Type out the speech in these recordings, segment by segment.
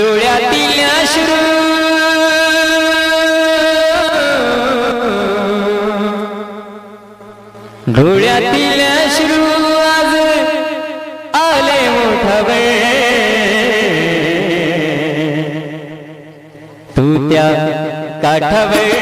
डोळ्यातील अश्रू. डोळ्यातील अश्रू आज आले मोठवे तू त्या काठावे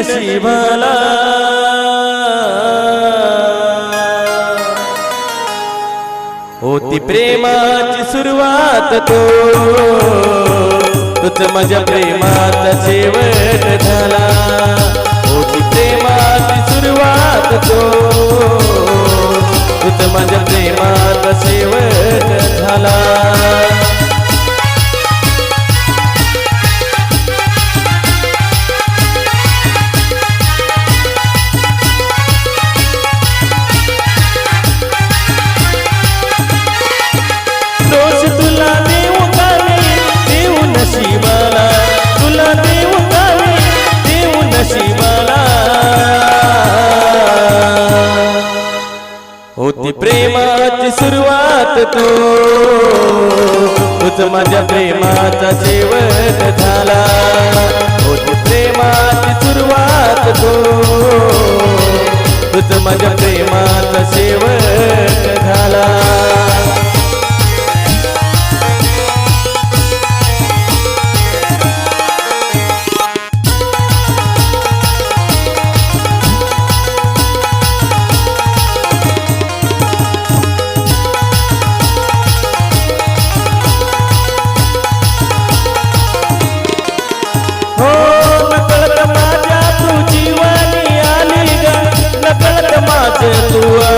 नशिबाला. होती प्रेमाची सुरुवात तो. तुझ माझ्या प्रेमात शेवट झाला. होती प्रेमाची सुरुवात तो. तुझ माझ्या प्रेमात शेवट झाला. तू तुझ माझ्या प्रेमाचा जीवन झाला. होती प्रेमाची सुरुवात तू. तुझ माझ्या মাঝে তুয়া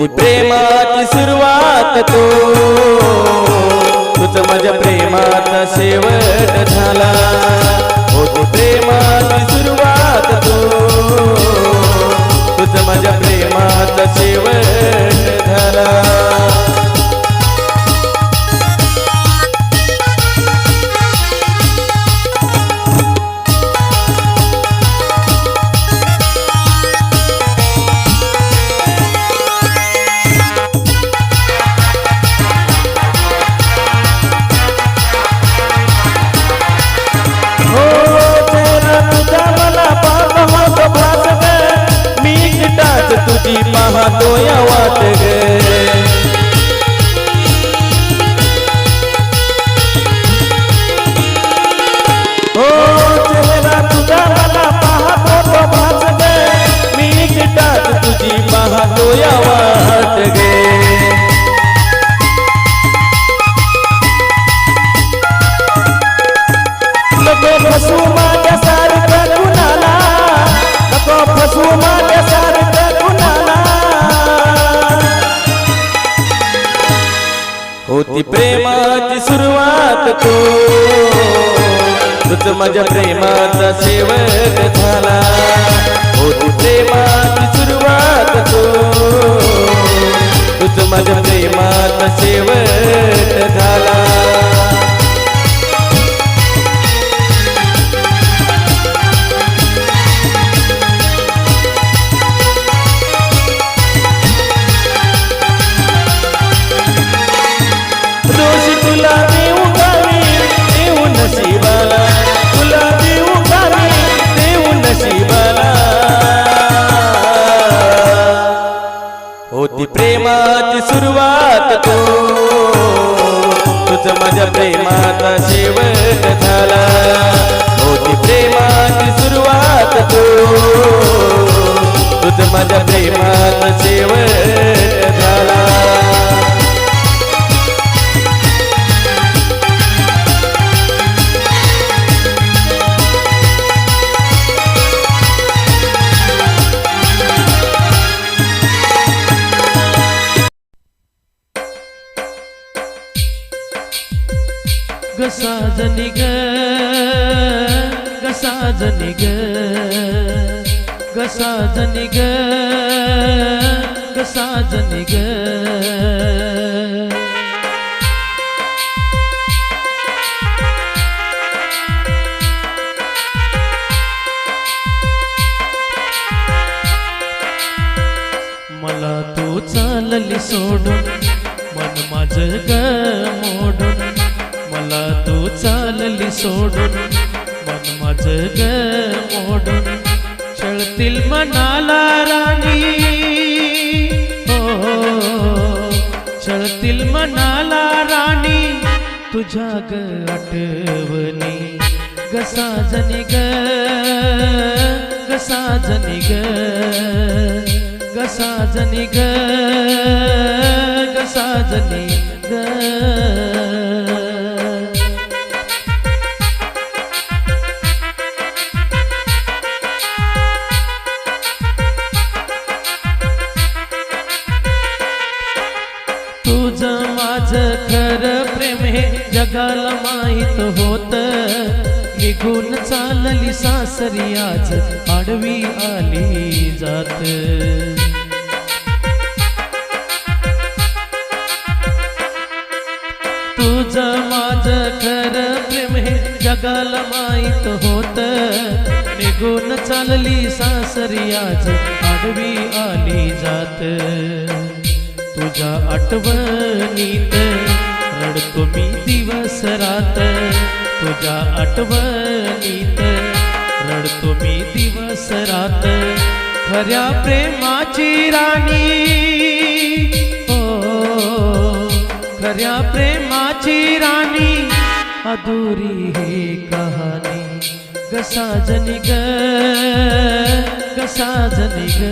होती प्रेमाची सुरुवात तो. तुझ माझ्या प्रेमाचा शेवट झाला. होती प्रेमाची सुरुवात तो. तुझ माझ्या प्रेमाचा शेवट पाहतो या वाट गे हो चेहरा तुझा मला पाहत होत भास ग मी एकटाच तुझी पाहतो या वाट गे नको फसू माझ्या सारखं कुणाला. नको फसू माझ्या प्रेमाची सुरुवात तू. तुझ माझ्या प्रेमाचा शेवट झाला. होती प्रेमाची सुरुवात तू. तुझ माझ्या प्रेमाचा शेवट झाला. माझ्या प्रेमाचा शेवट झाला. होती प्रेमाची सुरुवात तो तुझ माझ्या प्रेमाचा शेवट गसाजनी ग गसाजनी ग गसाजनी ग गसाजनी ग. मला तू चालली सोडून मन माझ ग मोडून. मला तू चालली सोडून मन माझ ग मोडून छळतील मनाला राणी. हो, हो छळतील मनाला राणी तुझ्या ग आठवणी. गसा जनी ग गसा जनी ग गसा जनी ग गसा जनी ग. हे जगाला माहीत होत. निघून चालली सासरी आज आडवी आली जात. तुझं माझं खरं प्रेम हे जगाला माहीत होत. निघून चालली सासरी आज आडवी आली जात. तुझ्या आठवणीत रडतो मी दिवस रात तुझ्या आठवणीत. रडतो मी दिवस रात खऱ्या प्रेमाची राणी. हो खऱ्या प्रेमाची राणी अधुरी हे कहाणी. गसाजनी ग गसाजनी ग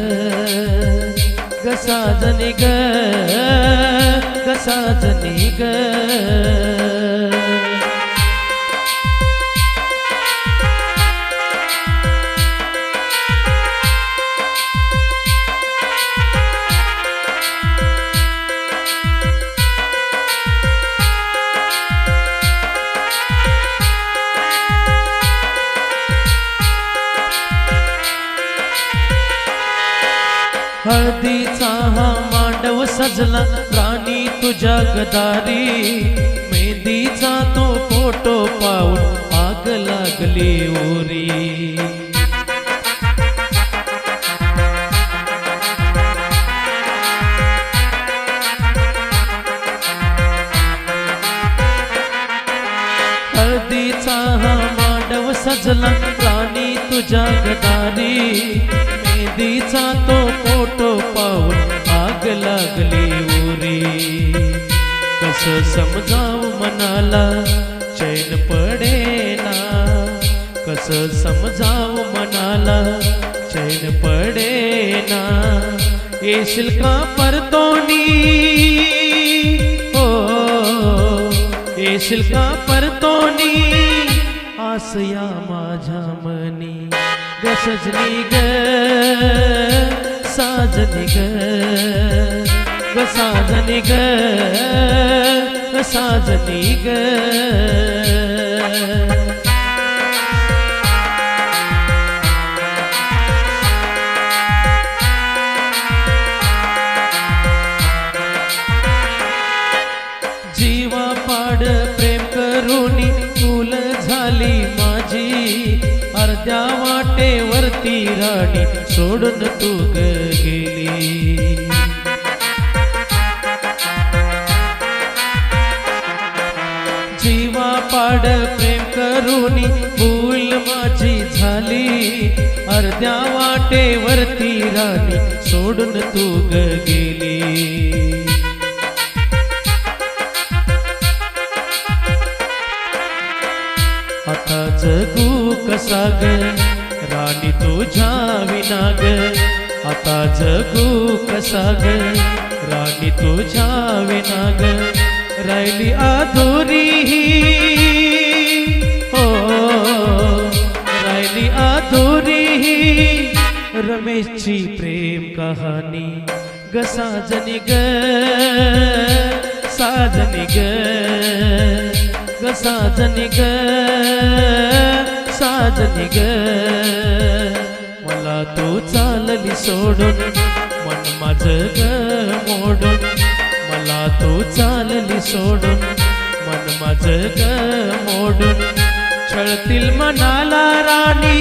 गसाजनी ग कसा जने ग. हळदीचा हा मांडव सजला. जगदारी मेहंदीचा तो फोटो पाहून आग लागली ओरी हळदीचा हा मांडव सजला राणी तुझ्या गदारी मेहंदीचा तो फोटो पाहून आग लागली कस समजाव मनाला चैन पडेना कस समजाव मनाला चैन पडेना येशील का परतोनी? हो येशील का परतोनी? आसया माझ्या मनी. ग ग साजनी ग ग साजने ग. साजनी ग अर्ध्या वाटेवरती राणी सोडून तू गेली. पाड प्रेम करुणी भूल माझी झाली. अर्ध्या वाटेवरती राणी सोडून तू ग गेली. आता जगू कसा ग? राणी तुझ्या विना ग. आता जगू कसा ग? राणी तुझ्या विना ग. राहिली अधुरी ही. हो राहिली अधुरी ही. रमेशची प्रेम कहाणी ग साजनी ग साजनी ग ग साजनी ग साजनी ग. मला तू चालली सोडून मन माझ ग मोडून. मला तू चालली सोडून मन माझ ग मोडून. छळतील मनाला राणी.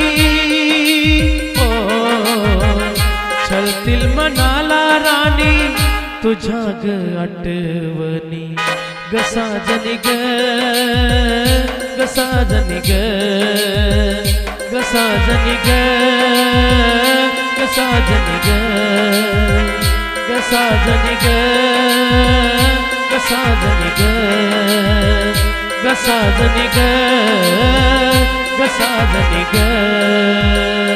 हो छळतील मनाला राणी तुझ्या ग आठवणी. ग साजनी ग ग साजनी ग ग साजनी ग ग ग. besadanigan besadanigan besadanigan besadanigan